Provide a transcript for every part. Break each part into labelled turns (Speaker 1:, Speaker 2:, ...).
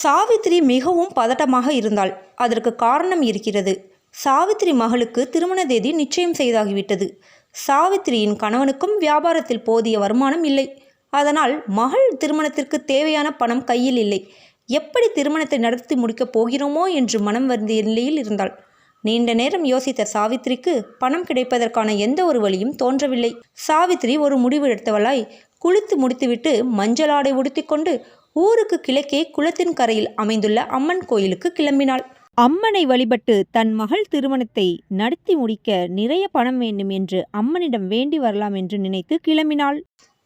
Speaker 1: சாவித்திரி மிகவும் பதட்டமாக இருந்தாள். அதற்கு காரணம் இருக்கிறது. சாவித்திரி மகளுக்கு திருமண தேதி நிச்சயம் செய்தாகிவிட்டது. சாவித்திரியின் கணவனுக்கும் வியாபாரத்தில் போதிய வருமானம் இல்லை. அதனால் மகள் திருமணத்திற்கு தேவையான பணம் கையில் இல்லை. எப்படி திருமணத்தை நடத்தி முடிக்கப் போகிறோமோ என்று மனம் வருந்திய நிலையில் இருந்தாள். நீண்ட நேரம் யோசித்த சாவித்திரிக்கு பணம் கிடைப்பதற்கான எந்த ஒரு வழியும் தோன்றவில்லை. சாவித்திரி ஒரு முடிவு எடுத்தவளாய் குளித்து முடித்துவிட்டு மஞ்சள் ஆடை உடுத்திக்கொண்டு ஊருக்கு கிழக்கே குளத்தின் கரையில் அமைந்துள்ள அம்மன் கோயிலுக்கு கிளம்பினாள். அம்மனை வழிபட்டு தன் மகள் திருமணத்தை நடத்தி முடிக்க நிறைய பணம் வேண்டும் என்று அம்மனிடம் வேண்டி வரலாம் என்று நினைத்து கிளம்பினாள்.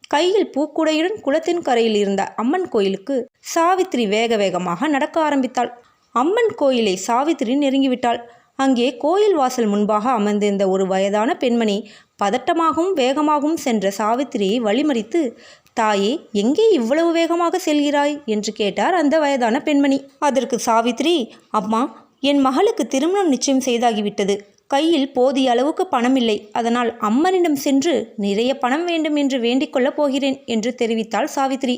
Speaker 1: கையில் பூக்குடையுடன் குளத்தின் கரையில் இருந்த அம்மன் கோயிலுக்கு சாவித்திரி வேக வேகமாக நடக்க ஆரம்பித்தாள். அம்மன் கோயிலை சாவித்திரி நெருங்கிவிட்டாள். அங்கே கோயில் வாசல் முன்பாக அமர்ந்திருந்த ஒரு வயதான பெண்மணி பதட்டமாகவும் வேகமாகவும் சென்ற சாவித்திரியை வழிமறித்து தாயே எங்கே இவ்வளவு வேகமாக செல்கிறாய்? என்று கேட்டார் அந்த வயதான பெண்மணி. அதற்கு சாவித்திரி அம்மா என் மகளுக்கு திருமணம் நிச்சயம் செய்தாகிவிட்டது. கையில் போதிய அளவுக்கு பணம் இல்லை அதனால் அம்மனிடம் சென்று நிறைய பணம் வேண்டும் என்று வேண்டிக்கொள்ளப் போகிறேன் என்று தெரிவித்தாள் சாவித்திரி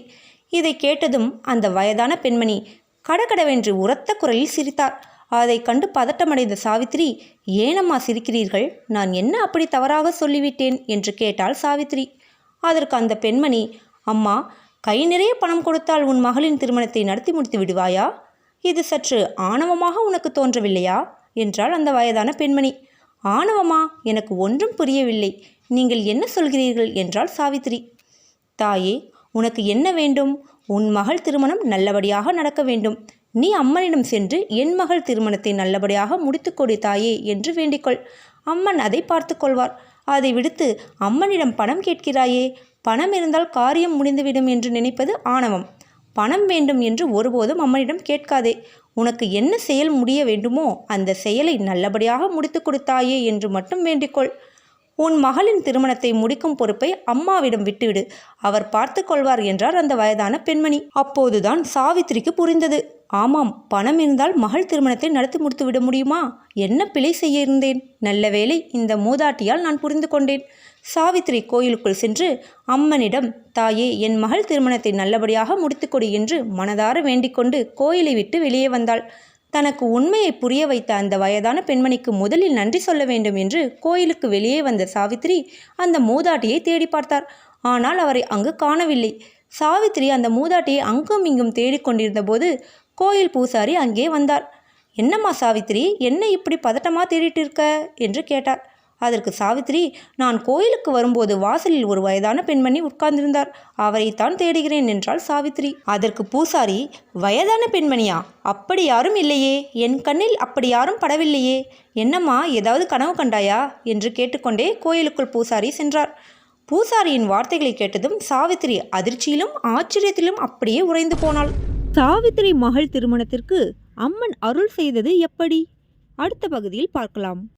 Speaker 1: இதை கேட்டதும் அந்த வயதான பெண்மணி கடகடவென்று உரத்த குரலில் சிரித்தார். அதை கண்டு பதட்டமடைந்த சாவித்திரி ஏனம்மா சிரிக்கிறீர்கள்? நான் என்ன அப்படி தவறாக சொல்லிவிட்டேன்? என்று கேட்டாள் சாவித்திரி அதற்கு அந்த பெண்மணி அம்மா கை நிறைய பணம் கொடுத்தால் உன் மகளின் திருமணத்தை நடத்தி முடித்து விடுவாயா? இது சற்று ஆணவமாக உனக்கு தோன்றவில்லையா? என்றாள் அந்த வயதான பெண்மணி. ஆணவமா? எனக்கு ஒன்றும் புரியவில்லை. நீங்கள் என்ன சொல்கிறீர்கள்? என்றாள் சாவித்திரி. தாயே உனக்கு என்ன வேண்டும்? உன் மகள் திருமணம் நல்லபடியாக நடக்க வேண்டும். நீ அம்மனிடம் சென்று என் மகள் திருமணத்தை நல்லபடியாக முடித்துக்கொடு தாயே என்று வேண்டிக்கொள். அம்மன் அதை பார்த்து கொள்வார். அதை விடுத்து அம்மனிடம் பணம் கேட்கிறாயே பணம் இருந்தால் காரியம் முடிந்துவிடும் என்று நினைப்பது ஆணவம். பணம் வேண்டும் என்று ஒருபோதும் அம்மனிடம் கேட்காதே. உனக்கு என்ன செயல் முடிய வேண்டுமோ அந்த செயலை நல்லபடியாக முடித்து கொடுத்தாயே என்று மட்டும் வேண்டிக்கொள். உன் மகளின் திருமணத்தை முடிக்கும் பொறுப்பை அம்மாவிடம் விட்டுவிடு. அவர் பார்த்து கொள்வார் என்றார் அந்த வயதான பெண்மணி. அப்போதுதான் சாவித்திரிக்கு புரிந்தது. ஆமாம் பணம் இருந்தால் மகள் திருமணத்தை நடத்தி முடித்து விட முடியுமா? என்ன பிழை செய்ய இருந்தேன்? நல்ல வேளை இந்த மூதாட்டியால் நான் புரிந்து கொண்டேன். சாவித்திரி கோயிலுக்குள் சென்று அம்மனிடம் தாயே என் மகள் திருமணத்தை நல்லபடியாக முடித்துக்கொடு என்று மனதார வேண்டிக்கொண்டு கோயிலை விட்டு வெளியே வந்தாள். தனக்கு உண்மையை புரிய வைத்த அந்த வயதான பெண்மணிக்கு முதலில் நன்றி சொல்ல வேண்டும் என்று கோயிலுக்கு வெளியே வந்த சாவித்திரி அந்த மூதாட்டியை தேடி பார்த்தார். ஆனால் அவரை அங்கு காணவில்லை. சாவித்திரி அந்த மூதாட்டியை அங்கும் இங்கும் தேடிக்கொண்டிருந்த போது கோயில் பூசாரி அங்கே வந்தார். என்னம்மா சாவித்திரி என்ன இப்படி பதட்டமாக தேடிட்டு இருக்க என்று கேட்டார். அதற்கு சாவித்திரி நான் கோயிலுக்கு வரும்போது வாசலில் ஒரு வயதான பெண்மணி உட்கார்ந்திருந்தார். அவரைத்தான் தேடுகிறேன் என்றாள் சாவித்திரி. அதற்கு பூசாரி வயதான பெண்மணியா? அப்படி யாரும் இல்லையே. என் கண்ணில் அப்படி யாரும் படவில்லையே. என்னம்மா ஏதாவது கனவு கண்டாயா? என்று கேட்டுக்கொண்டே கோயிலுக்குள் பூசாரி சென்றார். பூசாரியின் வார்த்தைகளை கேட்டதும் சாவித்திரி அதிர்ச்சியிலும் ஆச்சரியத்திலும் அப்படியே உறைந்து போனாள். சாவித்திரி மகள் திருமணத்திற்கு அம்மன் அருள் செய்தது எப்படி? அடுத்த பகுதியில் பார்க்கலாம்.